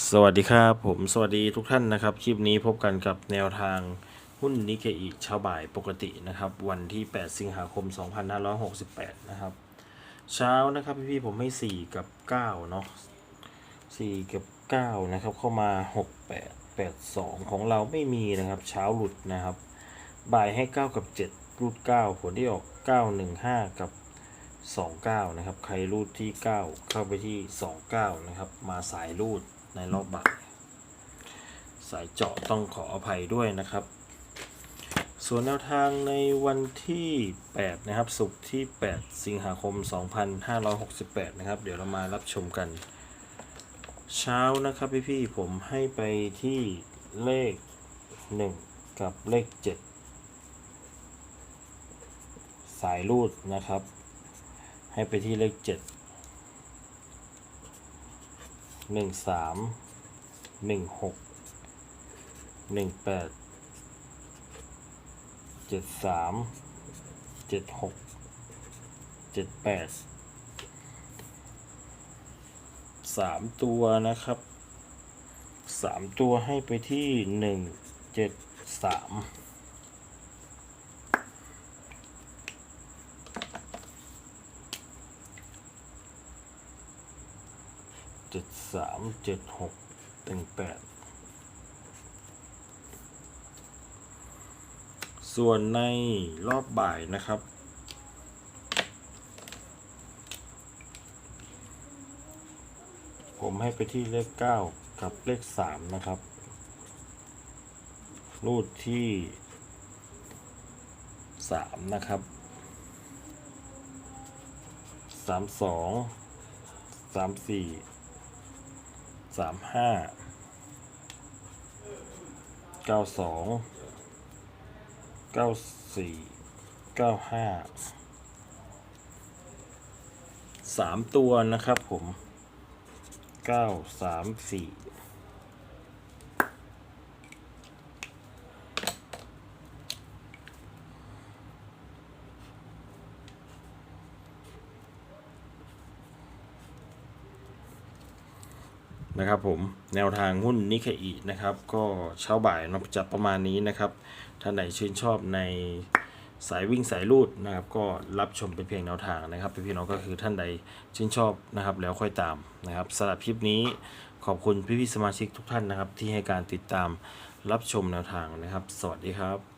สวัสดีครับผมสวัสดีทุกท่านนะครับ คลิปนี้พบกันกับแนวทางหุ้นนิเคอิเช้าบ่ายปกตินะครับ วันที่ 8 สิงหาคม 2568 นะครับ เช้านะครับพี่ๆผมให้ 4 กับ 9 เนาะ4 กับ 9 นะครับ เข้ามา 6 8 8 2 ของเราไม่มีนะครับ เช้าหลุดนะครับ บ่ายให้ 9 กับ 7 รูด 9 ผลที่ออก 9 1 5 กับ 29 นะครับ ใครรูดที่ 9 เข้าไปที่ 29 นะครับ มาสายรูด ในรอบบ่ายสายเจาะต้องขออภัยด้วยนะครับ ส่วนแนวทางในวันที่ 8 นะครับศุกร์ที่ 8 สิงหาคม 2568 นะครับ เดี๋ยวเรามารับชมกัน เช้านะครับพี่ๆผมให้ไปที่เลข 1 กับเลข 7 สายรูดนะครับ ให้ไปที่เลข 7 หนึ่งสามหนึ่งหกหนึ่งแปดเจ็ดสามเจ็ดหกเจ็ดแปดสามตัวนะครับสามตัวให้ไปที่หนึ่งเจ็ดสาม เจ็ดสามเจ็ดหกหนึ่งแปดส่วนในรอบบ่ายนะครับ ผมให้ไปที่เลขเก้ากับเลขสามนะครับ รูดที่สามนะครับสามสองสามสี่ สามห้าเก้าสองเก้าสี่เก้าห้าสามตัวนะครับผมเก้าสามสี่ นะครับผมแนวทางหุ้นนิเคอีนะครับ ก็เช้าบ่ายเนาะจะประมาณนี้นะครับท่านไหนชื่นชอบในสายวิ่งสายรูดนะครับ ก็รับชมเป็นเพียงแนวทางนะครับพี่ๆน้องก็คือท่านใดชื่นชอบนะครับ แล้วค่อยตามนะครับสำหรับคลิปนี้ขอบคุณพี่ๆสมาชิกทุกท่านนะครับ ที่ให้การติดตามรับชมแนวทางนะครับ สวัสดีครับ